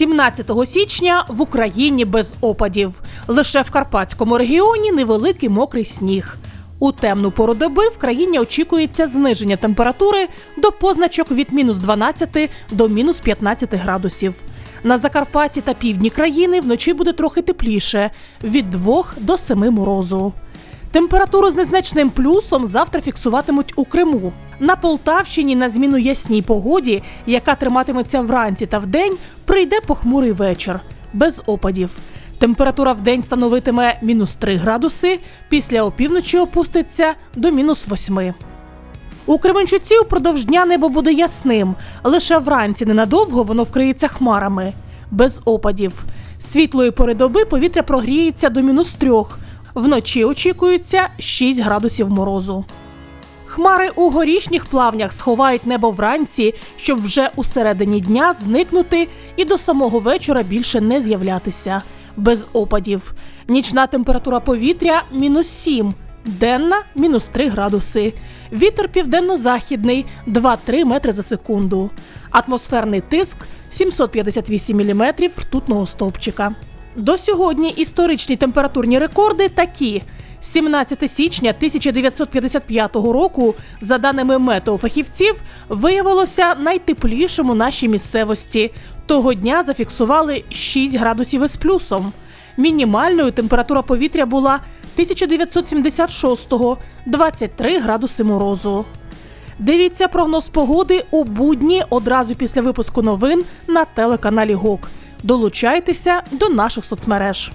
17 січня в Україні без опадів. Лише в Карпатському регіоні невеликий мокрий сніг. У темну пору доби в країні очікується зниження температури до позначок від мінус 12 до мінус 15 градусів. На Закарпатті та півдні країни вночі буде трохи тепліше від 2 до 7 морозу. Температуру з незначним плюсом завтра фіксуватимуть у Криму. На Полтавщині на зміну ясній погоді, яка триматиметься вранці та вдень, прийде похмурий вечір без опадів. Температура вдень становитиме мінус 3 градуси, після опівночі опуститься до мінус 8. У Кременчуці упродовж дня небо буде ясним. Лише вранці ненадовго воно вкриється хмарами, без опадів. Світлої пори доби повітря прогріється до мінус трьох. Вночі очікується 6 градусів морозу. Хмари у горішніх плавнях сховають небо вранці, щоб вже у середині дня зникнути і до самого вечора більше не з'являтися. Без опадів. Нічна температура повітря мінус 7, денна мінус 3 градуси. Вітер південно-західний 2-3 метри за секунду. Атмосферний тиск 758 мм ртутного стовпчика. До сьогодні історичні температурні рекорди такі. 17 січня 1955 року, за даними метеофахівців, виявилося найтеплішим у нашій місцевості. Того дня зафіксували 6 градусів із плюсом. Мінімальною температура повітря була 1976-го – 23 градуси морозу. Дивіться прогноз погоди у будні одразу після випуску новин на телеканалі ГОК. Долучайтеся до наших соцмереж.